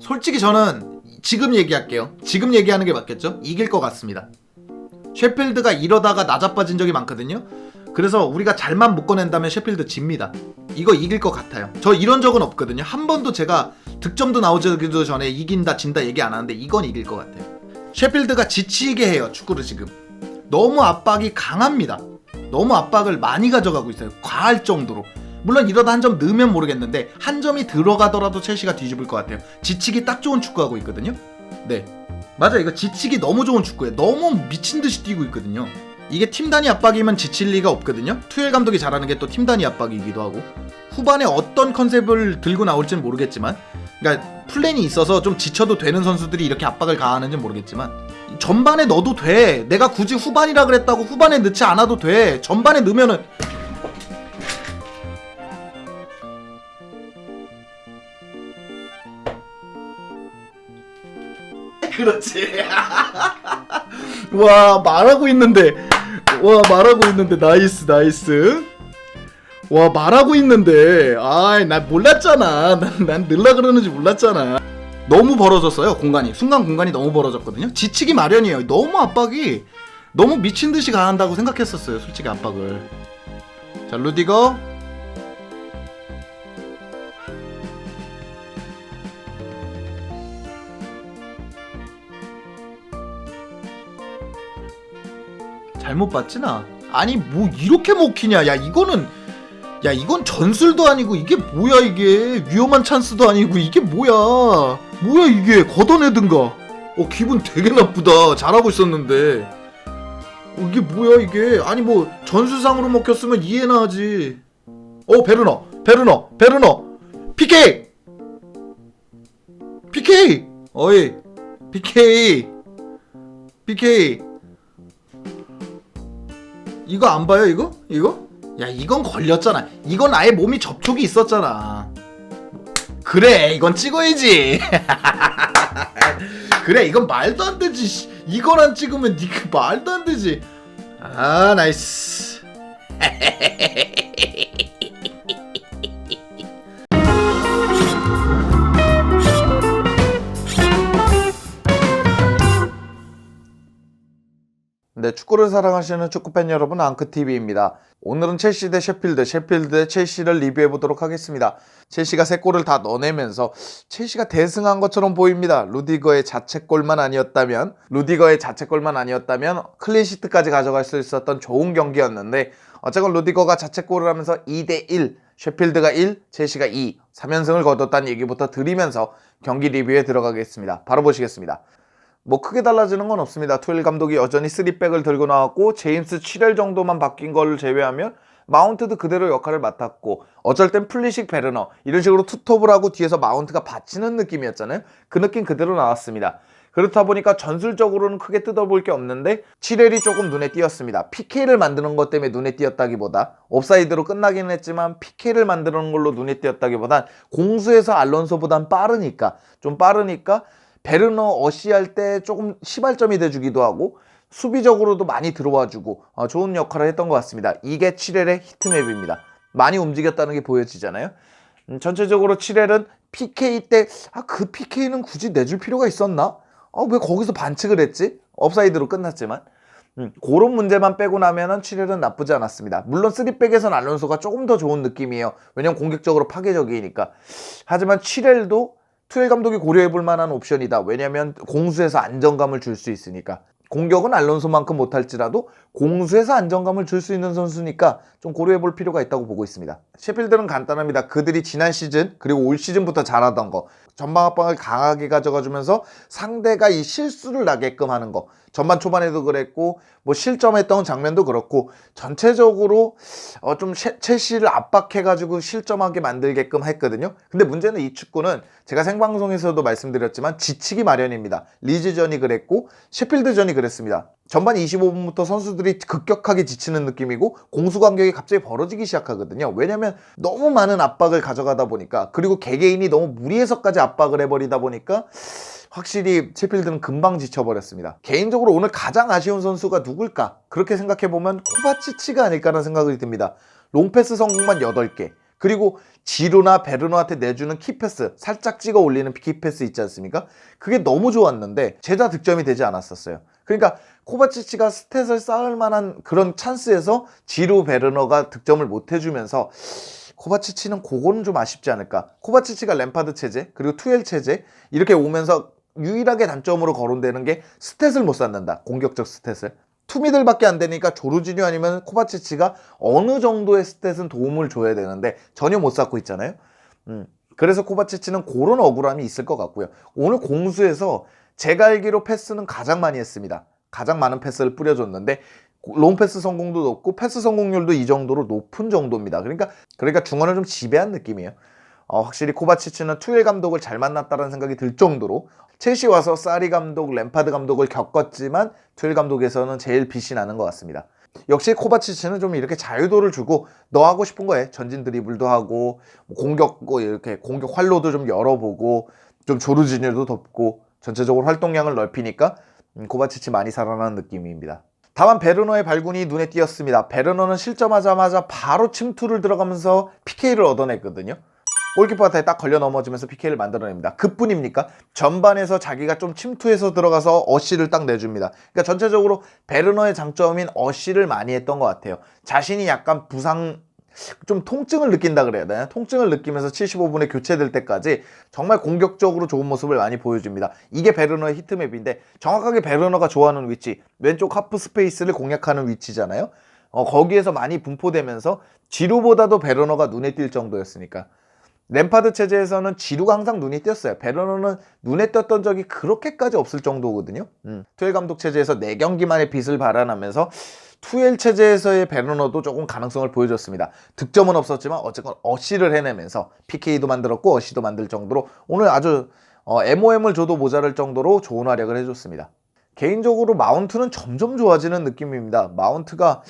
솔직히 저는 지금 얘기할게요. 지금 얘기하는 게 맞겠죠? 이길 것 같습니다. 셰필드가 이러다가 나자빠진 적이 많거든요. 그래서 우리가 잘만 묶어낸다면 셰필드 집니다. 이거 이길 것 같아요. 저 이런 적은 없거든요. 한 번도 제가 득점도 나오기도 전에 이긴다 진다 얘기 안 하는데 이건 이길 것 같아요. 셰필드가 지치게 해요 축구를 지금. 너무 압박이 강합니다. 너무 압박을 많이 가져가고 있어요. 과할 정도로. 물론 이러다 한 점 넣으면 모르겠는데 한 점이 들어가더라도 첼시가 뒤집을 것 같아요. 지치기 딱 좋은 축구하고 있거든요. 네. 맞아 이거 지치기 너무 좋은 축구예요. 너무 미친 듯이 뛰고 있거든요. 이게 팀 단위 압박이면 지칠 리가 없거든요. 투엘 감독이 잘하는 게 또 팀 단위 압박이기도 하고 후반에 어떤 컨셉을 들고 나올지는 모르겠지만 그러니까 플랜이 있어서 좀 지쳐도 되는 선수들이 이렇게 압박을 가하는지 는 모르겠지만 전반에 넣어도 돼. 내가 굳이 후반이라 그랬다고 후반에 넣지 않아도 돼. 전반에 넣으면은 그렇지. 와 말하고 있는데 와 말하고 있는데 나이스 나이스. 와 말하고 있는데 아이 나 몰랐잖아. 난, 난 늘라 그러는지 몰랐잖아. 너무 벌어졌어요 공간이 순간 공간이 너무 벌어졌거든요. 지치기 마련이에요. 너무 압박이 너무 미친 듯이 가한다고 생각했었어요. 솔직히 압박을. 자 루디거 잘못 봤지 나? 아니 뭐 이렇게 먹히냐? 야 이거는 야 이건 전술도 아니고 이게 뭐야 이게 위험한 찬스도 아니고 이게 뭐야? 뭐야 이게 걷어내든가? 어 기분 되게 나쁘다. 잘하고 있었는데 어, 이게 뭐야 이게? 아니 뭐 전술상으로 먹혔으면 이해나 하지. 어 베르너, 베르너, 베르너, PK, PK, 어이, PK, PK. 이거 안 봐요 이거? 이거? 야 이건 걸렸잖아 이건 아예 몸이 접촉이 있었잖아 그래 이건 찍어야지 그래 이건 말도 안 되지 씨. 이건 안 찍으면 니그 말도 안 되지 아 나이스 네, 축구를 사랑하시는 축구팬 여러분, 앙크TV입니다. 오늘은 첼시 대 셰필드, 셰필드 대 첼시를 리뷰해 보도록 하겠습니다. 첼시가 3골을 다 넣어내면서 첼시가 대승한 것처럼 보입니다. 루디거의 자책골만 아니었다면, 루디거의 자책골만 아니었다면 클린시트까지 가져갈 수 있었던 좋은 경기였는데, 어쨌건 루디거가 자책골을 하면서 2대 1, 셰필드가 1, 첼시가 2, 3연승을 거뒀다는 얘기부터 드리면서 경기 리뷰에 들어가겠습니다. 바로 보시겠습니다. 뭐 크게 달라지는 건 없습니다. 투일 감독이 여전히 3백을 들고 나왔고 제임스 7엘 정도만 바뀐 걸 제외하면 마운트도 그대로 역할을 맡았고 어쩔 땐 플리식 베르너 이런 식으로 투톱을 하고 뒤에서 마운트가 받치는 느낌이었잖아요. 그 느낌 그대로 나왔습니다. 그렇다 보니까 전술적으로는 크게 뜯어볼 게 없는데 7렐이 조금 눈에 띄었습니다. PK를 만드는 것 때문에 눈에 띄었다기보다 옵사이드로 끝나기는 했지만 PK를 만드는 걸로 눈에 띄었다기보단 공수에서 알론소보단 빠르니까 좀 빠르니까 베르너 어시할 때 조금 시발점이 돼주기도 하고 수비적으로도 많이 들어와주고 어, 좋은 역할을 했던 것 같습니다. 이게 7렐의 히트맵입니다. 많이 움직였다는 게 보여지잖아요. 음, 전체적으로 7렐은 PK 때 아 그 PK는 굳이 내줄 필요가 있었나? 아, 왜 거기서 반칙을 했지? 업사이드로 끝났지만 음, 그런 문제만 빼고 나면은 7렐은 나쁘지 않았습니다. 물론 3백에선 알론소가 조금 더 좋은 느낌이에요. 왜냐면 공격적으로 파괴적이니까. 하지만 7렐도 투엘 감독이 고려해 볼 만한 옵션이다. 왜냐면 공수에서 안정감을 줄 수 있으니까. 공격은 알론소만큼 못할지라도 공수에서 안정감을 줄 수 있는 선수니까 좀 고려해 볼 필요가 있다고 보고 있습니다. 셰필드는 간단합니다. 그들이 지난 시즌 그리고 올 시즌부터 잘하던 거 전방 압박을 강하게 가져가 주면서 상대가 이 실수를 나게끔 하는 거 전반 초반에도 그랬고 뭐 실점했던 장면도 그렇고 전체적으로 어 좀 첼시를 압박해가지고 실점하게 만들게끔 했거든요. 근데 문제는 이 축구는 제가 생방송에서도 말씀드렸지만 지치기 마련입니다. 리즈전이 그랬고 셰필드전이 그랬습니다. 전반 25분부터 선수들이 급격하게 지치는 느낌이고 공수 간격이 갑자기 벌어지기 시작하거든요. 왜냐면 너무 많은 압박을 가져가다 보니까 그리고 개개인이 너무 무리해서까지 압박을 해버리다 보니까 확실히 셰필드는 금방 지쳐버렸습니다. 개인적으로 오늘 가장 아쉬운 선수가 누굴까? 그렇게 생각해보면 코바치치가 아닐까라는 생각이 듭니다. 롱패스 성공만 8개, 그리고 지루나 베르노한테 내주는 키패스 살짝 찍어 올리는 키패스 있지 않습니까? 그게 너무 좋았는데 제자 득점이 되지 않았었어요. 그러니까 코바치치가 스탯을 쌓을 만한 그런 찬스에서 지루 베르너가 득점을 못 해주면서 코바치치는 그거는 좀 아쉽지 않을까. 코바치치가 램파드 체제 그리고 투엘 체제 이렇게 오면서 유일하게 단점으로 거론되는 게 스탯을 못 쌓는다. 공격적 스탯을. 투미들밖에 안 되니까 조르지뉴 아니면 코바치치가 어느 정도의 스탯은 도움을 줘야 되는데 전혀 못 쌓고 있잖아요. 음. 그래서 코바치치는 그런 억울함이 있을 것 같고요. 오늘 공수에서 제가 알기로 패스는 가장 많이 했습니다. 가장 많은 패스를 뿌려줬는데 롱패스 성공도 높고 패스 성공률도 이 정도로 높은 정도입니다. 그러니까 그러니까 중원을 좀 지배한 느낌이에요. 어, 확실히 코바치치는 투엘 감독을 잘 만났다는 생각이 들 정도로 첼시 와서 사리 감독, 램파드 감독을 겪었지만 투엘 감독에서는 제일 빛이 나는 것 같습니다. 역시 코바치치는 좀 이렇게 자유도를 주고 너 하고 싶은 거에 전진 드리블도 하고 뭐 공격 뭐 이렇게 공격 활로도 좀 열어보고 좀 조르지뉴도 덮고 전체적으로 활동량을 넓히니까 음, 코바치치 많이 살아나는 느낌입니다. 다만 베르너의 발군이 눈에 띄었습니다. 베르너는 실점하자마자 바로 침투를 들어가면서 PK를 얻어냈거든요. 골키퍼한테 딱 걸려 넘어지면서 PK를 만들어냅니다. 그뿐입니까? 전반에서 자기가 좀 침투해서 들어가서 어시를 딱 내줍니다. 그러니까 전체적으로 베르너의 장점인 어시를 많이 했던 것 같아요. 자신이 약간 부상 좀 통증을 느낀다 그래야 되나? 통증을 느끼면서 75분에 교체될 때까지 정말 공격적으로 좋은 모습을 많이 보여줍니다. 이게 베르너의 히트맵인데 정확하게 베르너가 좋아하는 위치, 왼쪽 하프 스페이스를 공략하는 위치잖아요. 어, 거기에서 많이 분포되면서 지루보다도 베르너가 눈에 띌 정도였으니까. 램파드 체제에서는 지루가 항상 눈이 띄었어요. 베르너는 눈에 띄었던 적이 그렇게까지 없을 정도거든요. 음. 투엘 감독 체제에서 4경기만의 빛을 발환하면서 투엘 체제에서의 베르너도 조금 가능성을 보여줬습니다. 득점은 없었지만 어쨌건 어시를 해내면서 PK도 만들었고 어시도 만들 정도로 오늘 아주 어, MOM을 줘도 모자랄 정도로 좋은 활약을 해줬습니다. 개인적으로 마운트는 점점 좋아지는 느낌입니다. 마운트가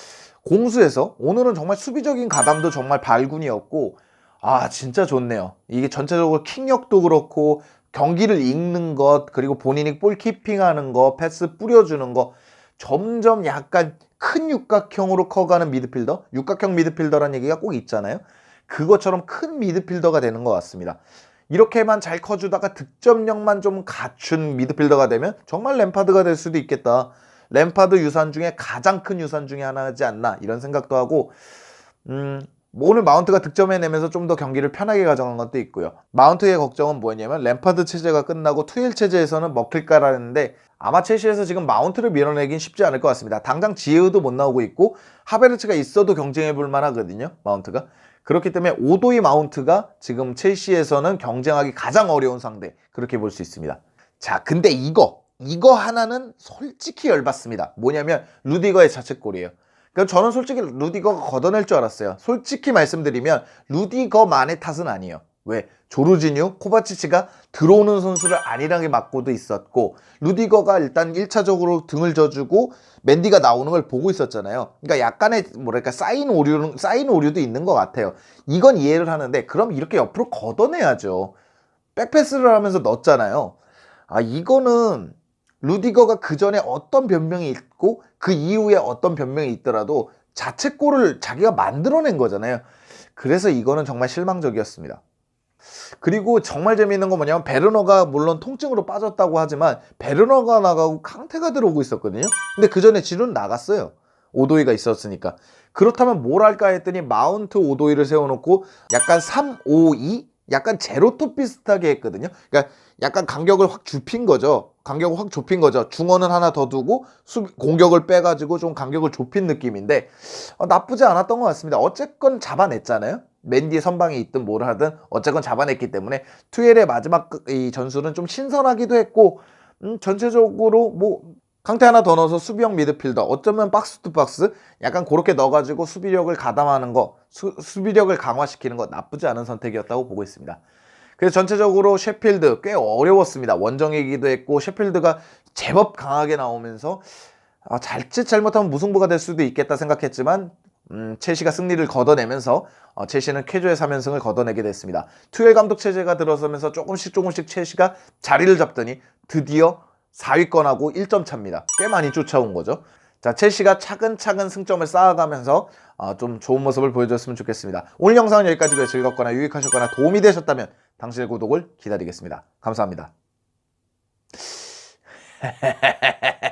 공수에서 오늘은 정말 수비적인 가담도 정말 발군이었고 아 진짜 좋네요. 이게 전체적으로 킥력도 그렇고 경기를 읽는 것 그리고 본인이 볼 키핑하는 거 패스 뿌려주는 거 점점 약간 큰 육각형으로 커가는 미드필더 육각형 미드필더라는 얘기가 꼭 있잖아요. 그것처럼 큰 미드필더가 되는 것 같습니다. 이렇게만 잘 커주다가 득점력만 좀 갖춘 미드필더가 되면 정말 램파드가 될 수도 있겠다. 램파드 유산 중에 가장 큰 유산 중에 하나지 않나 이런 생각도 하고 음, 뭐 오늘 마운트가 득점해내면서 좀 더 경기를 편하게 가져간 것도 있고요. 마운트의 걱정은 뭐였냐면 램파드 체제가 끝나고 투일 체제에서는 먹힐까라는데 아마 첼시에서 지금 마운트를 밀어내긴 쉽지 않을 것 같습니다. 당장 지에우도 못 나오고 있고 하베르츠가 있어도 경쟁해 볼 만하거든요. 마운트가. 그렇기 때문에 오도이 마운트가 지금 첼시에서는 경쟁하기 가장 어려운 상대 그렇게 볼 수 있습니다. 자, 근데 이거 이거 하나는 솔직히 열받습니다. 뭐냐면 루디거의 자책골이에요. 그러니까 저는 솔직히 루디거가 걷어낼 줄 알았어요. 솔직히 말씀드리면 루디거만의 탓은 아니에요. 왜? 조르지뉴, 코바치치가 들어오는 선수를 안일하게 맞고도 있었고 루디거가 일단 1차적으로 등을 져주고 맨디가 나오는 걸 보고 있었잖아요. 그러니까 약간의 뭐랄까 쌓인 오류 쌓인 오류도 있는 것 같아요. 이건 이해를 하는데 그럼 이렇게 옆으로 걷어내야죠. 백패스를 하면서 넣었잖아요. 아 이거는 루디거가 그 전에 어떤 변명이 있고 그 이후에 어떤 변명이 있더라도 자책골을 자기가 만들어낸 거잖아요. 그래서 이거는 정말 실망적이었습니다. 그리고 정말 재미있는 건 뭐냐면 베르너가 물론 통증으로 빠졌다고 하지만 베르너가 나가고 강태가 들어오고 있었거든요. 근데 그 전에 지루는 나갔어요. 오도이가 있었으니까. 그렇다면 뭘 할까 했더니 마운트 오도이를 세워놓고 약간 3-5-2? 약간 제로톱 비슷하게 했거든요. 그러니까 약간 간격을 확 좁힌 거죠. 간격을 확 좁힌 거죠. 중원은 하나 더 두고 수, 공격을 빼가지고 좀 간격을 좁힌 느낌인데 어, 나쁘지 않았던 것 같습니다. 어쨌건 잡아냈잖아요. 맨디 선방에 있든 뭘 하든 어쨌건 잡아냈기 때문에 투엘의 마지막 그- 이 전술은 좀 신선하기도 했고 음, 전체적으로 뭐 강태 하나 더 넣어서 수비형 미드필더 어쩌면 박스 투 박스 약간 그렇게 넣어가지고 수비력을 가담하는 거 수, 수비력을 강화시키는 거 나쁘지 않은 선택이었다고 보고 있습니다. 그래서 전체적으로 셰필드 꽤 어려웠습니다. 원정이기도 했고 셰필드가 제법 강하게 나오면서 아, 잘짓 잘못하면 무승부가 될 수도 있겠다 생각했지만 음, 첼시가 승리를 걷어내면서 어, 첼시는 쾌조의 3연승을 걷어내게 됐습니다. 투엘 감독 체제가 들어서면서 조금씩 조금씩 첼시가 자리를 잡더니 드디어 4위권하고 1점 차입니다. 꽤 많이 쫓아온 거죠. 자, 첼시가 차근차근 승점을 쌓아가면서 어, 좀 좋은 모습을 보여줬으면 좋겠습니다. 오늘 영상은 여기까지고요. 즐겁거나 유익하셨거나 도움이 되셨다면 당신의 구독을 기다리겠습니다. 감사합니다.